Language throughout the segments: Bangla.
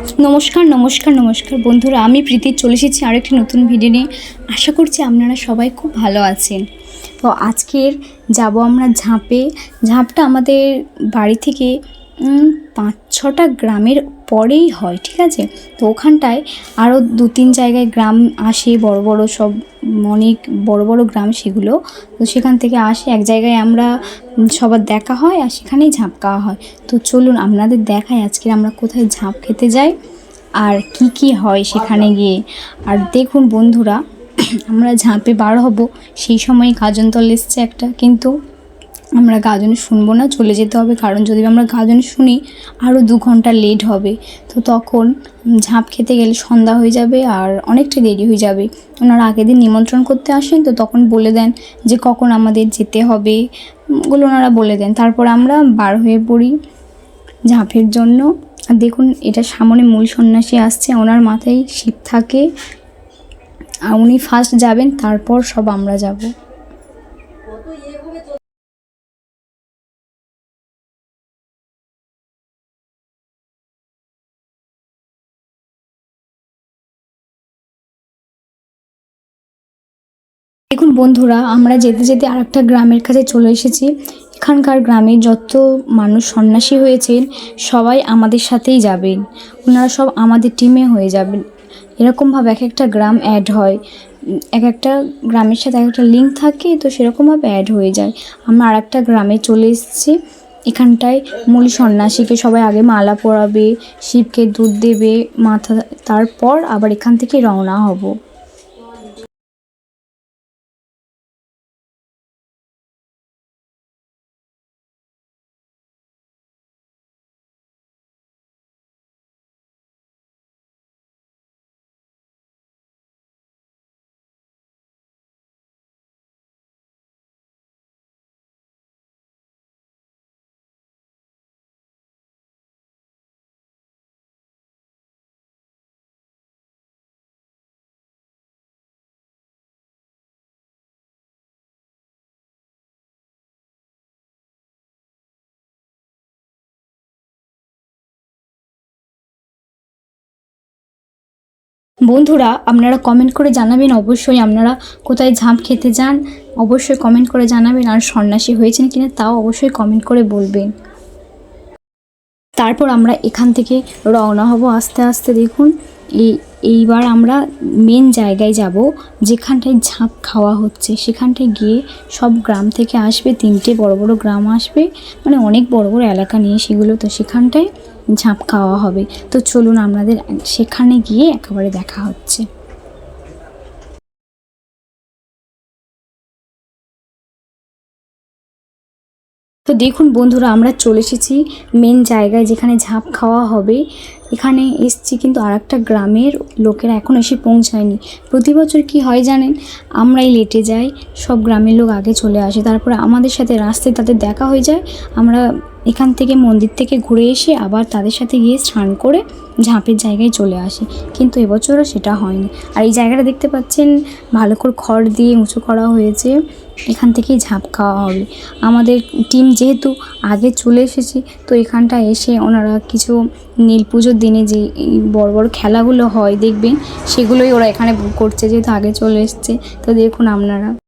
নমস্কার নমস্কার নমস্কার বন্ধুরা, আমি প্রীতি, চলে এসেছি আরেকটি নতুন ভিডিও নিয়ে। আশা করছি আপনারা সবাই খুব ভালো আছেন। তো আজকের যাব আমরা ঝাঁপে। ঝাঁপটা আমাদের বাড়ি থেকে পাঁচ ছটা গ্রামের পরেই হয়, ঠিক আছে? তো ওখানটায় আরও দু তিন জায়গায় গ্রাম আসে, বড় বড় সব অনেক বড় বড় গ্রাম সেগুলো। তো সেখান থেকে আসে, এক জায়গায় আমরা সবার দেখা হয় আর সেখানেই ঝাঁপ খাওয়া হয়। তো চলুন, আপনাদের দেখাই আজকে আমরা কোথায় ঝাঁপ খেতে যাই আর কি কি হয় সেখানে গিয়ে। আর দেখুন বন্ধুরা, আমরা ঝাঁপে বার হব। সেই সময় গাজনতল এসছে একটা, কিন্তু আমরা গাজন শুনব না, চলে যেতে হবে। কারণ যদি আমরা গাজন শুনি আরও দু ঘণ্টা লেট হবে। তো তখন ঝাঁপ খেতে গেলে সন্ধ্যা হয়ে যাবে আর অনেকটা দেরি হয়ে যাবে। ওনারা আগের দিন নিমন্ত্রণ করতে আসেন, তো তখন বলে দেন যে, কখন আমাদের যেতে হবে? ওগুলো ওনারা বলে দেন। তারপর আমরা বার হয়ে পড়ি ঝাঁপের জন্য। আর দেখুন, এটা সামনে মূল সন্ন্যাসী আসছে, ওনার মাথায় শিব থাকে। আর উনি ফার্স্ট যাবেন, তারপর সব আমরা যাব। দেখুন বন্ধুরা, আমরা যেতে যেতে আরেকটা গ্রামের কাছে চলে এসেছি। এখানকার গ্রামে যত মানুষ সন্ন্যাসী হয়েছেন সবাই আমাদের সাথেই যাবেন ওনারা সব আমাদের টিমে হয়ে যাবেন এরকমভাবে এক একটা গ্রাম অ্যাড হয়। এক একটা গ্রামের সাথে এক একটা লিঙ্ক থাকে, তো সেরকমভাবে অ্যাড হয়ে যায়। আমরা আর একটা গ্রামে চলে এসেছি। এখানটায় মূল সন্ন্যাসীকে সবাই আগে মালা পরাবে, শিবকে দুধ দেবে, মাথা, তারপর আবার এখান থেকে রওনা হব। বন্ধুরা, আপনারা কমেন্ট করে জানাবেন। অবশ্যই আপনারা কোথায় ঝাঁপ খেতে যান, অবশ্যই কমেন্ট করে জানাবেন আর সন্ন্যাসী হয়েছেন কিনা তাও অবশ্যই কমেন্ট করে বলবেন। তারপর আমরা এখান থেকে রওনা হব আস্তে আস্তে দেখুন। এই, এইবার আমরা মেন জায়গায় যাব, যেখানটায় ঝাঁপ খাওয়া হচ্ছে। সেখানটায় গিয়ে সব গ্রাম থেকে আসবে, তিনটে বড় বড় গ্রাম আসবে। মানে অনেক বড় বড় এলাকা নিয়ে সেগুলো তো সেখানটায়। ঝাঁপ খাওয়া হবে। তো চলুন আপনাদের সেখানে গিয়ে একেবারে দেখা হচ্ছে। তো দেখুন বন্ধুরা, আমরা চলে এসেছি মেন জায়গায় যেখানে ঝাঁপ খাওয়া হবে। এখানে এসছি কিন্তু আর একটা গ্রামের লোকেরা এখন এসে পৌঁছায়নি। প্রতি বছর কী হয় জানেন? আমরাই লেটে যাই, সব গ্রামের লোক আগে চলে আসে। তারপরে আমাদের সাথে রাস্তায় তাদের দেখা হয়ে যায়, আমরা এখান থেকে মন্দির থেকে ঘুরে এসে আবার তাদের সাথে গিয়ে স্নান করে ঝাঁপের জায়গায় চলে আসে। কিন্তু এবছরও সেটা হয়নি। আর এই জায়গাটা দেখতে পাচ্ছেন, ভালো করে খড় দিয়ে উঁচু করা হয়েছে। এখান থেকেই ঝাঁপ খাওয়া হবে। আমাদের টিম যেহেতু আগে চলে এসেছে, তো এখানটা এসে ওনারা কিছু নীল পুজোর দিনে যে বড় বড় খেলাগুলো হয়, দেখবেন, সেগুলোই ওরা এখানে করছে, যেহেতু আগে চলে এসছে। তো দেখুন আপনারা।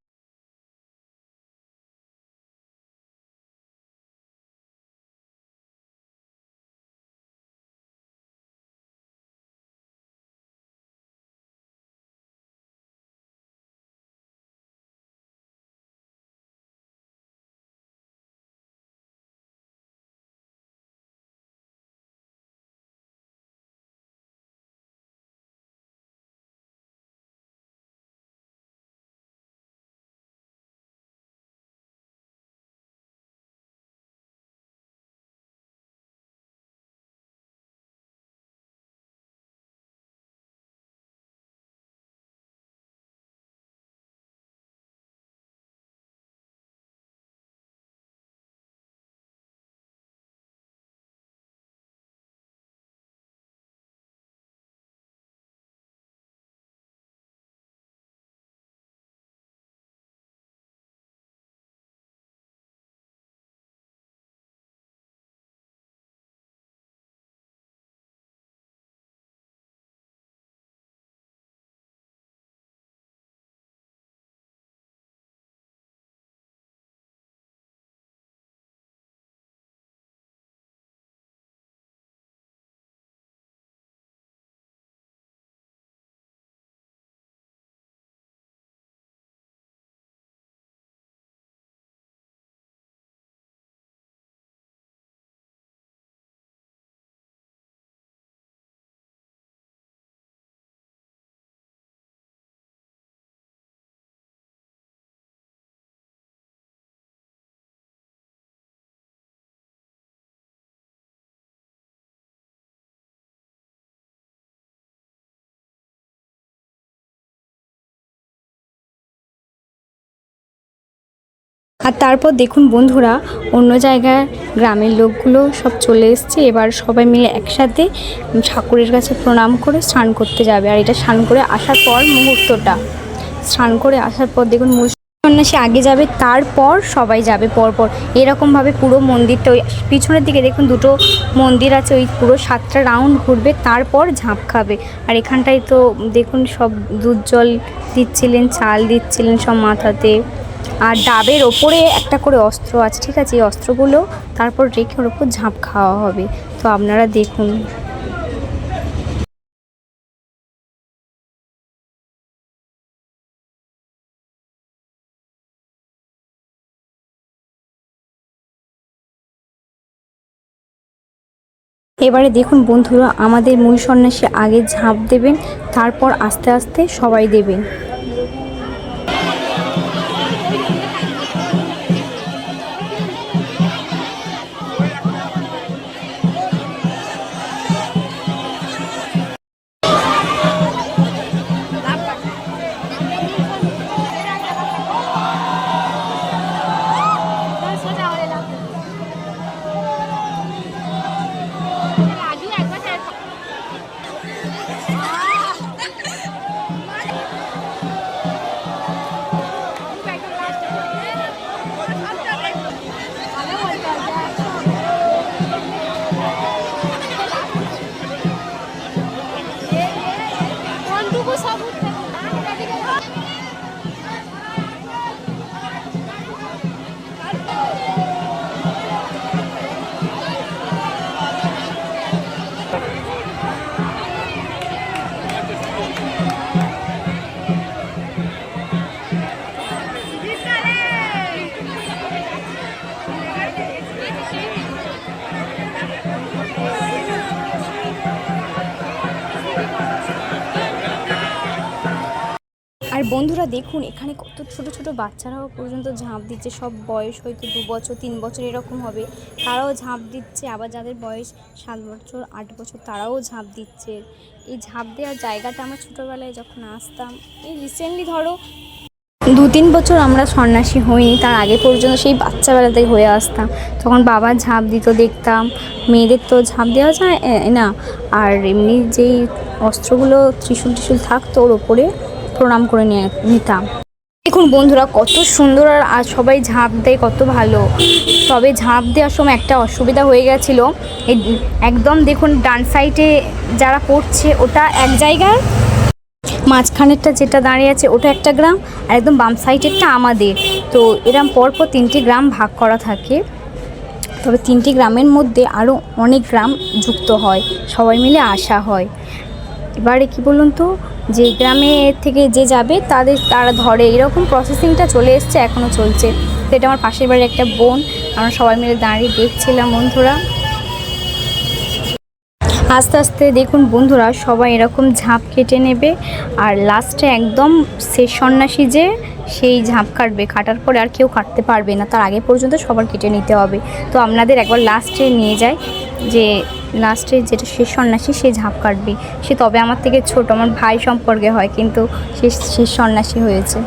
আর তারপর দেখুন বন্ধুরা, অন্য জায়গায় গ্রামের লোকগুলো সব চলে এসছে। এবার সবাই মিলে একসাথে ঠাকুরের কাছে প্রণাম করে স্নান করতে যাবে। আর এটা স্নান করে আসার পর মুহূর্তটা। স্নান করে আসার পর দেখুন সন্ন্যাসী আগে যাবে, তারপর সবাই যাবে পরপর। এরকমভাবে পুরো মন্দিরটা ওই পিছনের দিকে দেখুন দুটো মন্দির আছে, ওই পুরো সাতটা রাউন্ড ঘুরবে, তারপর ঝাঁপ খাবে। আর এখানটায় তো দেখুন সব দুধ জল দিচ্ছিলেন, চাল দিচ্ছিলেন সব মাথাতে। আর ডাবের ওপরে একটা করে অস্ত্র আছে, ঠিক আছে? এই অস্ত্রগুলো তারপর রেখে ওর ওপর ঝাঁপ খাওয়া হবে। তো আপনারা দেখুন। এবারে দেখুন বন্ধুরা, আমাদের মূল সন্ন্যাসী আগে ঝাঁপ দেবেন, তারপর আস্তে আস্তে সবাই দেবেন। বন্ধুরা দেখুন, এখানে কত ছোট ছোট বাচ্চারাও পর্যন্ত ঝাঁপ দিচ্ছে। সব বয়স হয়তো দু বছর, তিন বছর এরকম হবে। তারাও ঝাঁপ দিচ্ছে। আবার যাদের বয়স সাত বছর, আট বছর, তারাও ঝাঁপ দিচ্ছে। এই ঝাঁপ দেওয়ার জায়গাটা আমার ছোটোবেলায় যখন আসতাম, এই রিসেন্টলি ধরো দু তিন বছর আমরা সন্ন্যাসী হইনি, তার আগে পর্যন্ত সেই বাচ্চাবেলাতে হয়ে আসতাম। তখন বাবা ঝাঁপ দিত দেখতাম, মেয়েদের তো ঝাঁপ দেওয়া যায় না? আর এমনি যেই অস্ত্রগুলো ত্রিশুল ত্রিশূল থাকতো ওর ওপরে প্রণাম করে নিয়ে নিতাম। দেখুন বন্ধুরা, কত সুন্দর আর সবাই ঝাঁপ দেয়, কত ভালো। তবে ঝাঁপ দেওয়ার সময় একটা অসুবিধা হয়ে গেছিল। একদম দেখুন, ডান সাইডে যারা পড়ছে, ওটা এক জায়গায়। মাঝখানেরটা যেটা দাঁড়িয়ে আছে, ওটা একটা গ্রাম, আর একদম বাম সাইডেরটা আমাদের। তো এরম পরপর তিনটি গ্রাম ভাগ করা থাকে। তবে তিনটি গ্রামের মধ্যে আরও অনেক গ্রাম যুক্ত হয়। সবাই মিলে আসা হয়। এবারে কি বলুন তো? যে গ্রামে থেকে যে যাবে, তাদের, তারা ধরে। এরকম প্রসেসিংটা চলে এসছে এখনও চলছে। সেটা আমার পাশের বাড়ির একটা বোন, আমরা সবাই মিলে দাঁড়িয়ে দেখছিলাম বন্ধুরা। আস্তে আস্তে দেখুন বন্ধুরা, সবাই এরকম ঝাঁপ কেটে নেবে আর লাস্টে একদম শেষ সন্ন্যাসী যে সেই ঝাঁপ কাটবে। কাটার পরে আর কেউ কাটতে পারবে না, তার আগে পর্যন্ত সবার কেটে নিতে হবে। তো আপনাদের একবার লাস্টে নিয়ে যায় যে লাস্টে যেটা শেষ সন্ন্যাসী সে ঝাঁপ কাটবে। সে তবে আমার থেকে ছোট, আমার ভাই সম্পর্কে হয়, কিন্তু সে শেষ সন্ন্যাসী হয়েছে।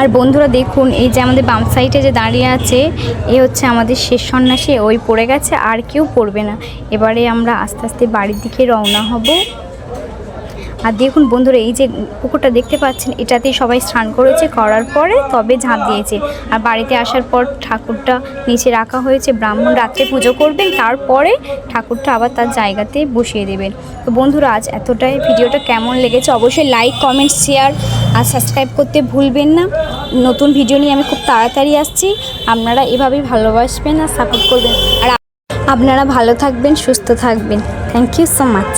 আর বন্ধুরা দেখুন, এই যে আমাদের বাম সাইডে যে দাঁড়িয়ে আছে, এ হচ্ছে আমাদের শেষ সন্ন্যাসী, ওই পড়ে গেছে, আর কেউ পড়বে না। এবারে আমরা আস্তে আস্তে বাড়ির দিকে রওনা হব। আর দেখুন বন্ধুরা, এই যে পুকুরটা দেখতে পাচ্ছেন এটাতেই সবাই স্নান করেছে, করার পরে তবে ঝাঁপ দিয়েছে। আর বাড়িতে আসার পর ঠাকুরটা নিচে রাখা হয়েছে, ব্রাহ্মণ রাত্রে পুজো করবেন, তারপরে ঠাকুরটা আবার তার জায়গাতে বসিয়ে দেবেন। তো বন্ধুরা, আজ এতটাই। ভিডিওটা কেমন লেগেছে অবশ্যই লাইক কমেন্ট শেয়ার আর সাবস্ক্রাইব করতে ভুলবেন না। নতুন ভিডিও নিয়ে আমি খুব তাড়াতাড়ি আসছি। আপনারা এভাবেই ভালোবাসবেন আর সাপোর্ট করবেন। আর আপনারা ভালো থাকবেন, সুস্থ থাকবেন। Thank you so much